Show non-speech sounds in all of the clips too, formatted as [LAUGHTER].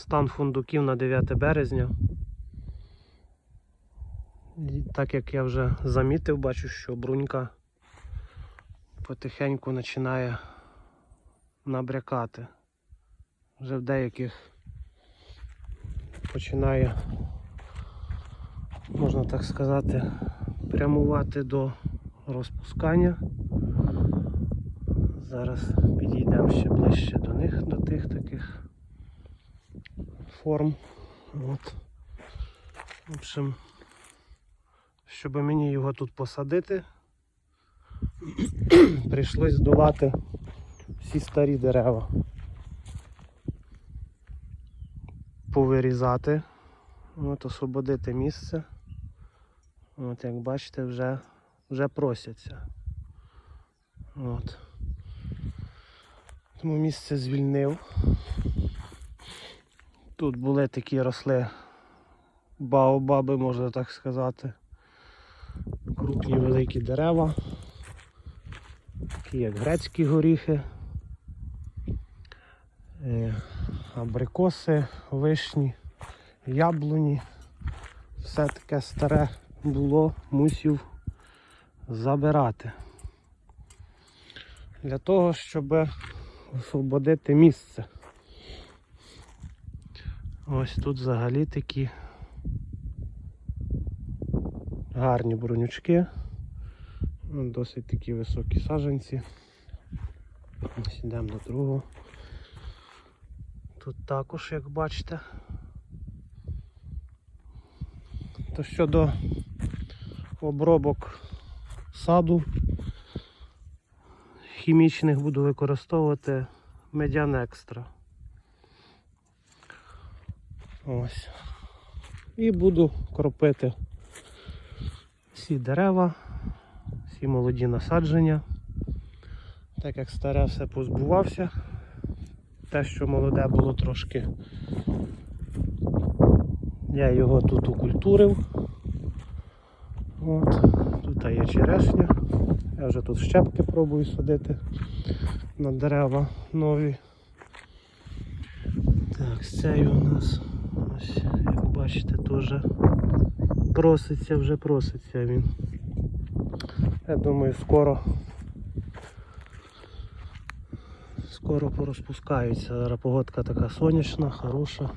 Стан фундуків на 9 березня. І так як я вже замітив, бачу, що брунька потихеньку починає набрякати. Вже в деяких починає, можна так сказати, прямувати до розпускання. Зараз підійдемо ще ближче до них, до тих таких форм. От. В общем, щоб мені його тут посадити, [CLEARS THROAT] прийшлось здолати всі старі дерева. Повирізати, от, освободити місце. От, як бачите, вже, вже просяться. От. Тому місце звільнив. Тут були такі росли баобаби, можна так сказати. Крупні великі дерева, такі як грецькі горіхи, е, абрикоси, вишні, яблуні. Все таке старе було, мусів забирати. Для того, щоб освободити місце. Ось тут взагалі такі гарні бронючки. Досить такі високі саджанці. Ось йдемо до другого. Тут також, як бачите. То щодо обробок саду хімічних буду використовувати медян екстра. Ось. І буду кропити всі дерева, всі молоді насадження. Так як старе все позбувався. Те, що молоде було трошки, я його тут укультурив. От. Тут є черешня. Я вже тут щепки пробую садити на дерева нові. Так, з цією у нас ось, як бачите, теж проситься, вже проситься він. Я думаю, скоро скоро порозпускаються. Зараз погодка така сонячна, хороша.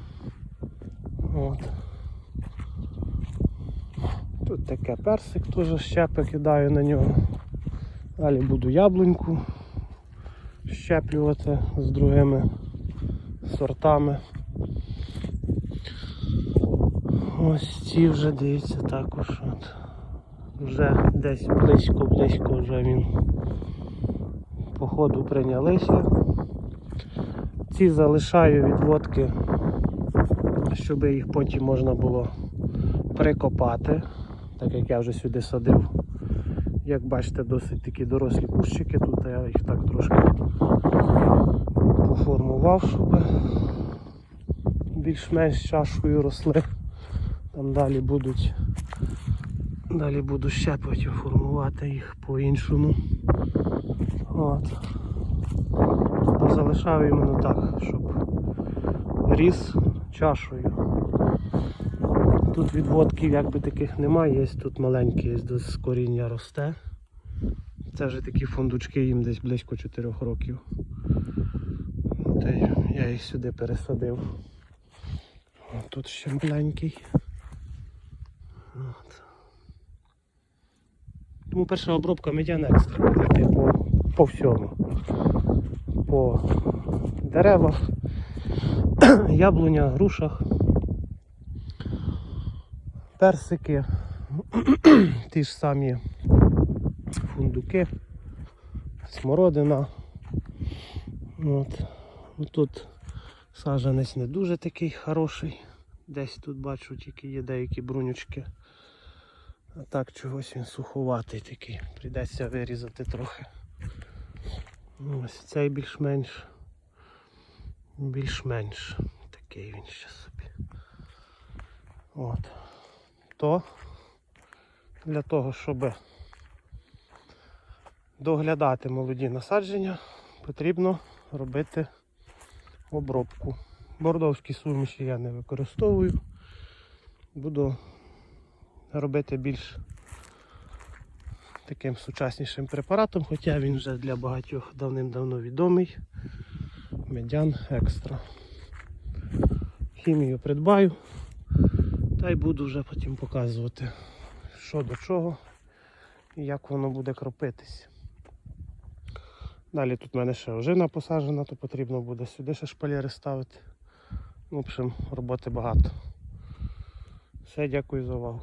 От. Тут таке персик теж щепи кидаю на нього. Далі буду яблуньку щеплювати з другими сортами. Ось ці вже дивіться також. От. Вже десь близько-близько вже він по прийнялися. Ці залишаю відводки, щоб їх потім можна було прикопати, так як я вже сюди садив. Як бачите, досить такі дорослі кущики, тут я їх так трошки поформував, щоб більш-менш чашкою росли. Там далі будуть далі буду ще потім формувати їх по-іншому. От. Тобто залишав іменно так, щоб ріс чашою. Тут відводків якби таких немає, є тут маленькі, є з коріння росте. Це вже такі фундучки, їм десь близько 4 років. Я їх сюди пересадив. Тут ще маленький. От. Тому перша обробка медян екстра буде по, по всьому. По деревах, [CLEARS THROAT] яблунях, грушах, персики, [CLEARS THROAT] ті ж самі фундуки, смородина. От. Тут саджанець не дуже такий хороший. Десь тут бачу тільки є деякі брунючки. А так чогось він суховатий такий. Прийдеться вирізати трохи. Ось цей більш-менш. Більш-менш такий він ще собі. От. То для того, щоб доглядати молоді насадження, потрібно робити обробку бордовські суміші я не використовую. Буду робити більш таким сучаснішим препаратом, хоча він вже для багатьох давним-давно відомий. Медян екстра. Хімію придбаю. Та й буду вже потім показувати, що до чого і як воно буде кропитись. Далі тут в мене ще ожина посаджена, то потрібно буде сюди ще шпалери ставити. В общем, роботи багато. Все, дякую за увагу.